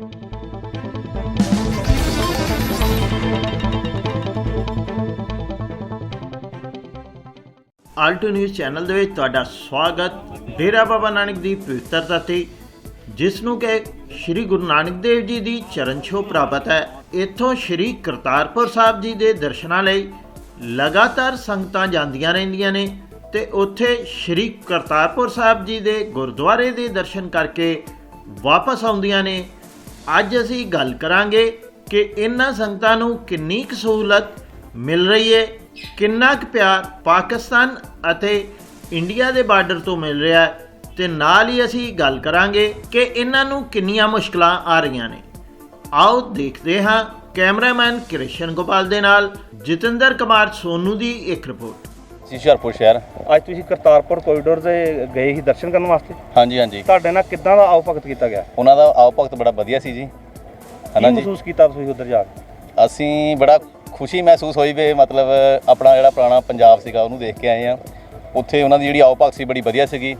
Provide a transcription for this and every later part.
Alto news channel ਦੇ ਵਿੱਚ ਤੁਹਾਡਾ ਸਵਾਗਤ। ਡੇਰਾ ਬਾਬਾ ਨਾਨਕ ਦੀ ਪਵਿੱਤਰਤਾ ਤੇ, ਜਿਸ ਨੂੰ ਕਿ ਸ੍ਰੀ ਗੁਰੂ ਨਾਨਕ ਦੇਵ ਜੀ ਦੀ ਚਰਨ ਛੋਹ ਪ੍ਰਾਪਤ ਹੈ। ਇੱਥੋਂ ਸ੍ਰੀ ਕਰਤਾਰਪੁਰ ਸਾਹਿਬ ਜੀ ਦੇ ਦਰਸ਼ਨਾਂ ਲਈ ਲਗਾਤਾਰ ਸੰਗਤਾਂ ਜਾਂਦੀਆਂ ਰਹਿੰਦੀਆਂ ਨੇ ਤੇ ਉੱਥੇ ਸ੍ਰੀ ਕਰਤਾਰਪੁਰ ਸਾਹਿਬ ਜੀ ਦੇ ਗੁਰਦੁਆਰੇ ਦੇ ਦਰਸ਼ਨ ਕਰਕੇ ਵਾਪਸ ਆਉਂਦੀਆਂ ਨੇ। ਅੱਜ ਅਸੀਂ ਗੱਲ ਕਰਾਂਗੇ ਕਿ ਇਹਨਾਂ ਸੰਗਤਾਂ ਨੂੰ ਕਿੰਨੀ ਕੁ ਸਹੂਲਤ ਮਿਲ ਰਹੀ ਹੈ, ਕਿੰਨਾ ਕੁ ਪਿਆਰ ਪਾਕਿਸਤਾਨ ਅਤੇ ਇੰਡੀਆ ਦੇ ਬਾਰਡਰ ਤੋਂ ਮਿਲ ਰਿਹਾ ਹੈ ਤੇ ਨਾਲ ਹੀ ਅਸੀਂ ਗੱਲ ਕਰਾਂਗੇ ਕਿ ਇਹਨਾਂ ਨੂੰ ਕਿੰਨੀਆਂ ਮੁਸ਼ਕਲਾਂ ਆ ਰਹੀਆਂ ਨੇ। ਆਓ ਦੇਖਦੇ ਹਾਂ ਕੈਮਰਾਮੈਨ ਕ੍ਰਿਸ਼ਨ ਗੋਪਾਲ ਦੇ ਨਾਲ ਜਤਿੰਦਰ ਕੁਮਾਰ ਸੋਨੂ ਦੀ ਇੱਕ ਰਿਪੋਰਟ। ਜੀ ਹੁਸ਼ਿਆਰਪੁਰ ਸ਼ਹਿਰ। ਅੱਜ ਤੁਸੀਂ ਕਰਤਾਰਪੁਰ ਕੋਰੀਡੋਰ ਤੇ ਗਏ ਸੀ ਦਰਸ਼ਨ ਕਰਨ ਵਾਸਤੇ? ਹਾਂਜੀ ਹਾਂਜੀ। ਤੁਹਾਡੇ ਨਾਲ ਕਿੱਦਾਂ ਦਾ ਆਓ ਭਗਤ ਕੀਤਾ ਗਿਆ? ਉਹਨਾਂ ਦਾ ਆਓ ਭਗਤ ਬੜਾ ਵਧੀਆ ਸੀ ਜੀ। ਕੀ ਹਨਾ ਜੀ? ਮਹਿਸੂਸ ਕੀਤਾ ਤੁਸੀਂ ਉੱਧਰ ਜਾ ਕੇ? ਅਸੀਂ ਬੜਾ ਖੁਸ਼ੀ ਮਹਿਸੂਸ ਹੋਈ ਵੀ ਮਤਲਬ ਆਪਣਾ ਜਿਹੜਾ ਪੁਰਾਣਾ ਪੰਜਾਬ ਸੀਗਾ ਉਹਨੂੰ ਦੇਖ ਕੇ ਆਏ ਆ ਉੱਥੇ ਉਹਨਾਂ ਦੀ ਜਿਹੜੀ ਆਓ ਭਗਤ ਸੀ ਬੜੀ ਵਧੀਆ ਸੀਗੀ।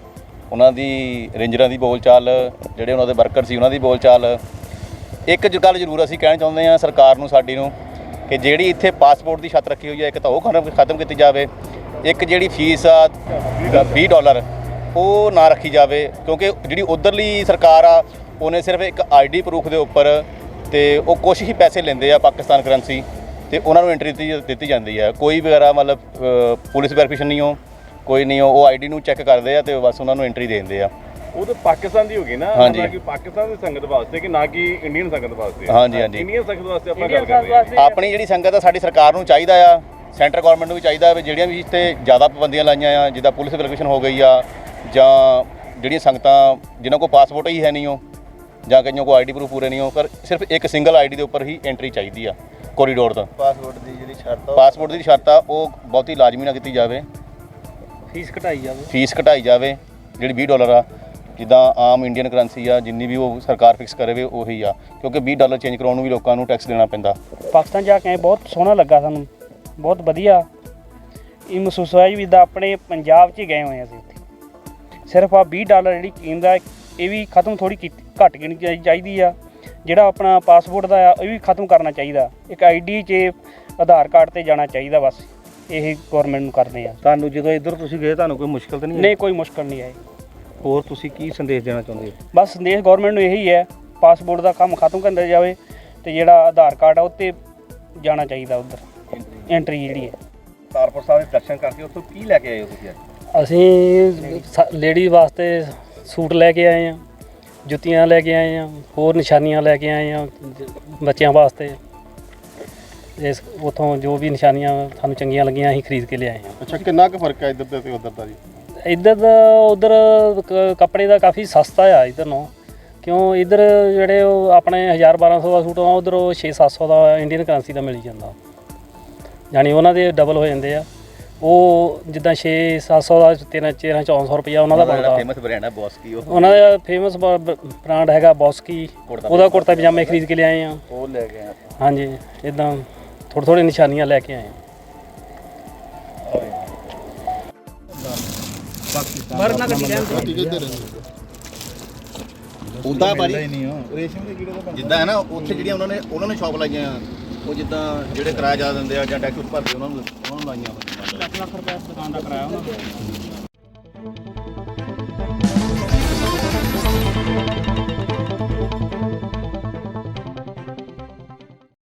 ਉਹਨਾਂ ਦੀ ਰੇਂਜਰਾਂ ਦੀ ਬੋਲਚਾਲ ਜਿਹੜੇ ਉਹਨਾਂ ਦੇ ਵਰਕਰ ਸੀ ਉਹਨਾਂ ਦੀ ਬੋਲਚਾਲ। ਇੱਕ ਜ- ਗੱਲ ਜ਼ਰੂਰ ਅਸੀਂ ਕਹਿਣਾ ਚਾਹੁੰਦੇ ਆ ਸਰਕਾਰ ਨੂੰ ਸਾਡੀ ਨੂੰ ਕਿ ਜਿਹੜੀ ਇੱਥੇ ਪਾਸਪੋਰਟ ਦੀ ਛੱਤ ਰੱਖੀ ਹੋਈ ਹੈ ਇੱਕ ਤਾਂ ਉਹ ਖਤਮ ਖਤਮ ਕੀਤੀ ਜਾਵੇ। ਇੱਕ ਜਿਹੜੀ ਫੀਸ ਆ 20 ਡਾਲਰ ਉਹ ਨਾ ਰੱਖੀ ਜਾਵੇ ਕਿਉਂਕਿ ਜਿਹੜੀ ਉਧਰਲੀ ਸਰਕਾਰ ਆ ਉਹਨੇ ਸਿਰਫ ਇੱਕ ਆਈਡੀ ਪ੍ਰੂਫ ਦੇ ਉੱਪਰ ਤੇ ਉਹ ਕੁਛ ਹੀ ਪੈਸੇ ਲੈਂਦੇ ਆ ਪਾਕਿਸਤਾਨ ਕਰੰਸੀ ਤੇ ਉਹਨਾਂ ਨੂੰ ਐਂਟਰੀ ਦਿੱਤੀ ਦਿੱਤੀ ਜਾਂਦੀ ਹੈ ਕੋਈ ਵਗੈਰਾ ਮਤਲਬ ਪੁਲਿਸ ਵੈਰੀਫਿਕੇਸ਼ਨ ਨਹੀਂ ਹੋ ਕੋਈ ਨਹੀਂ ਉਹ ਆਈਡੀ ਨੂੰ ਚੈੱਕ ਕਰਦੇ ਆ ਤੇ ਬਸ ਉਹਨਾਂ ਨੂੰ ਐਂਟਰੀ ਦੇ ਦਿੰਦੇ ਆ। ਉਹ ਤਾਂ ਪਾਕਿਸਤਾਨ ਦੀ ਹੋ ਗਈ ਨਾ ਕਿ ਪਾਕਿਸਤਾਨ ਦੀ ਸੰਗਤ ਵਾਸਤੇ ਕਿ ਨਾ ਕਿ ਇੰਡੀਅਨ ਸੰਗਤ ਵਾਸਤੇ। ਹਾਂਜੀ, ਹਾਂਜੀ। ਇੰਡੀਅਨ ਸੰਗਤ ਵਾਸਤੇ ਆਪਾਂ ਗੱਲ ਕਰ ਰਹੇ ਹਾਂ। ਆਪਣੀ ਜਿਹੜੀ ਸੰਗਤ ਆ ਸਾਡੀ ਸਰਕਾਰ ਨੂੰ ਚਾਹੀਦਾ ਆ। ਸੈਂਟਰ ਗਵਰਨਮੈਂਟ ਨੂੰ ਵੀ ਚਾਹੀਦਾ ਵੀ ਜਿਹੜੀਆਂ ਵੀ ਇੱਥੇ ਜ਼ਿਆਦਾ ਪਾਬੰਦੀਆਂ ਲਾਈਆਂ ਆ ਜਿੱਦਾਂ ਪੁਲਿਸ ਵੈਰੀਫਿਕੇਸ਼ਨ ਹੋ ਗਈ ਆ ਜਾਂ ਜਿਹੜੀਆਂ ਸੰਗਤਾਂ ਜਿਨ੍ਹਾਂ ਕੋਲ ਪਾਸਪੋਰਟ ਹੀ ਹੈ ਨਹੀਂ ਉਹ ਜਾਂ ਕਈਆਂ ਕੋਲ ਆਈਡੀ ਪ੍ਰੂਫ ਪੂਰੇ ਨਹੀਂ ਹੋ ਪਰ ਸਿਰਫ ਇੱਕ ਸਿੰਗਲ ਆਈਡੀ ਦੇ ਉੱਪਰ ਹੀ ਐਂਟਰੀ ਚਾਹੀਦੀ ਆ ਕੋਰੀਡੋਰ ਤੋਂ। ਪਾਸਪੋਰਟ ਦੀ ਜਿਹੜੀ ਸ਼ਰਤ ਆ ਪਾਸਪੋਰਟ ਦੀ ਸ਼ਰਤ ਆ ਉਹ ਬਹੁਤੀ ਲਾਜ਼ਮੀ ਨਾ ਕੀਤੀ ਜਾਵੇ। ਫੀਸ ਘਟਾਈ ਜਾਵੇ। ਫੀਸ ਘਟਾਈ ਜਾਵੇ ਜਿਹੜੀ 20 ਡਾਲਰ ਆ ਜਿੱਦਾਂ ਆਮ ਇੰਡੀਅਨ ਕਰੰਸੀ ਆ ਜਿੰਨੀ ਵੀ ਉਹ ਸਰਕਾਰ ਫਿਕਸ ਕਰੇ ਉਹੀ ਆ ਕਿਉਂਕਿ 20 ਡਾਲਰ ਚੇਂਜ ਕਰਾਉਣ ਨੂੰ ਵੀ ਲੋਕਾਂ ਨੂੰ ਟੈਕਸ ਦੇਣਾ ਪੈਂਦਾ। ਪਾਕਿਸਤਾਨ ਜਾ ਕੇ ਬਹੁਤ ਸੋਹਣਾ ਲੱਗਾ ਸਾਨੂੰ। ਬਹੁਤ ਵਧੀਆ ਇਹ ਮਹਿਸੂਸ ਹੋਇਆ ਜੀ ਵੀ ਜਿੱਦਾਂ ਆਪਣੇ ਪੰਜਾਬ 'ਚ ਹੀ ਗਏ ਹੋਏ ਅਸੀਂ ਉੱਥੇ ਸਿਰਫ ਆ 20 ਡਾਲਰ ਜਿਹੜੀ ਕੀਮਤ ਆ ਇਹ ਵੀ ਖਤਮ ਥੋੜੀ ਘੱਟ ਗਿਣੀ ਚਾਹੀ- ਚਾਹੀਦੀ ਆ। ਜਿਹੜਾ ਆਪਣਾ ਪਾਸਪੋਰਟ ਦਾ ਆ ਇਹ ਵੀ ਖਤਮ ਕਰਨਾ ਚਾਹੀਦਾ। ਇੱਕ ਆਈਡੀ 'ਚ ਆਧਾਰ ਕਾਰਡ ਤੇ ਜਾਣਾ ਚਾਹੀਦਾ ਬਸ। ਇਹ ਗਵਰਨਮੈਂਟ ਨੂੰ ਕਰਦੇ ਆ। ਤੁਹਾਨੂੰ ਜਦੋਂ ਇੱਧਰ ਤੁਸੀਂ ਗਏ ਤੁਹਾਨੂੰ ਕੋਈ ਮੁਸ਼ਕਲ ਤਾਂ ਨਹੀਂ? ਨਹੀਂ ਕੋਈ ਮੁਸ਼ਕਲ ਨਹੀਂ ਆਈ। ਹੋਰ ਤੁਸੀਂ ਕੀ ਸੰਦੇਸ਼ ਦੇਣਾ ਚਾਹੁੰਦੇ ਹੋ? ਬਸ ਸੰਦੇਸ਼ ਗਵਰਨਮੈਂਟ ਨੂੰ ਇਹੀ ਹੈ ਪਾਸਪੋਰਟ ਦਾ ਕੰਮ ਖਤਮ ਕਰਨਾ ਜਾਵੇ ਤੇ ਜਿਹੜਾ ਆਧਾਰ ਕਾਰਡ ਆ ਉੱਤੇ ਜਾਣਾ ਚਾਹੀਦਾ ਉਧਰ। ਐਂਟਰੀ ਜਿਹੜੀ ਹੈ। ਕਰਤਾਰਪੁਰ ਸਾਹਿਬ ਦੇ ਦਰਸ਼ਨ ਕਰਕੇ ਉੱਥੋਂ ਕੀ ਲੈ ਕੇ ਆਏ ਹੋ ਤੁਸੀਂ ਅੱਜ? ਅਸੀਂ ਲੇਡੀ ਵਾਸਤੇ ਸੂਟ ਲੈ ਕੇ ਆਏ ਆ ਜੁੱਤੀਆਂ ਲੈ ਕੇ ਆਏ ਆ ਹੋਰ ਨਿਸ਼ਾਨੀਆਂ ਲੈ ਕੇ ਆਏ ਆ ਬੱਚਿਆਂ ਵਾਸਤੇ। ਇਸ ਉਥੋਂ ਜੋ ਵੀ ਨਿਸ਼ਾਨੀਆਂ ਸਾਨੂੰ ਚੰਗੀਆਂ ਲੱਗੀਆਂ ਅਸੀਂ ਖਰੀਦ ਕੇ ਲਿਆਏ ਆ ਅੱਛਾ ਕਿੰਨਾ ਕੁ ਫ਼ਰਕ ਹੈ ਇੱਧਰ ਤੇ ਤੇ ਉੱਧਰ ਦਾ ਜੀ? ਇੱਧਰ ਦਾ ਉਧਰ ਕੱਪੜੇ ਦਾ ਕਾਫੀ ਸਸਤਾ ਆ ਇੱਧਰ ਨੂੰ। ਕਿਉਂ ਇੱਧਰ ਜਿਹੜੇ ਉਹ ਆਪਣੇ 1000 1200 ਦਾ ਸੂਟ ਆ ਉਧਰ ਉਹ 6 700 ਦਾ ਇੰਡੀਅਨ ਕਰੰਸੀ ਦਾ ਮਿਲ ਜਾਂਦਾ। ਯਾਨੀ ਉਹਨਾਂ ਦੇ ਡਬਲ ਹੋ ਜਾਂਦੇ ਆ। ਉਹ ਜਿੱਦਾਂ 6 700 ਦਾ 13 13 1400 ਰੁਪਇਆ ਉਹਨਾਂ ਦਾ ਬਣਦਾ। ਫੇਮਸ ਬ੍ਰਾਂਡ ਹੈ ਬੌਸਕੀ ਉਹ। ਉਹਨਾਂ ਦਾ ਫੇਮਸ ਬ੍ਰਾਂਡ ਹੈਗਾ ਬੌਸਕੀ ਉਹਦਾ ਕੁੜਤਾ ਪਜਾਮੇ ਖਰੀਦ ਕੇ ਲਿਆਏ ਆ। ਉਹ ਲੈ ਕੇ ਆਏ ਹਾਂਜੀ ਇਦਾਂ ਥੋੜ੍ਹੇ ਥੋੜ੍ਹੇ ਨਿਸ਼ਾਨੀਆਂ ਲੈ ਕੇ ਆਏ ਆ। ਉਦਾਂ ਭਾਰੀ ਰੇਸ਼ਮ ਦੇ ਕੀੜੇ ਦਾ ਜਿੱਦਾਂ ਹੈ ਨਾ ਉੱਥੇ ਜਿਹੜੀਆਂ ਉਹਨਾਂ ਨੇ ਉਹਨਾਂ ਨੇ ਸ਼ੌਪ ਲਾਈਆਂ ਆ, ਉਹ ਜਿੱਦਾਂ ਜਿਹੜੇ ਕਿਰਾਇਆ ਜ਼ਿਆਦਾ ਦਿੰਦੇ ਆ ਜਾਂ ਟੈਕਸ ਭਰਦੇ ਉਹਨਾਂ ਨੂੰ ਉਹਨਾਂ ਨੂੰ ਲਾਈਆਂ ਹੋਈਆਂ। ਲੱਖ ਲੱਖ ਰੁਪਏ ਦੁਕਾਨ ਦਾ ਕਿਰਾਇਆ ਉਹਨਾਂ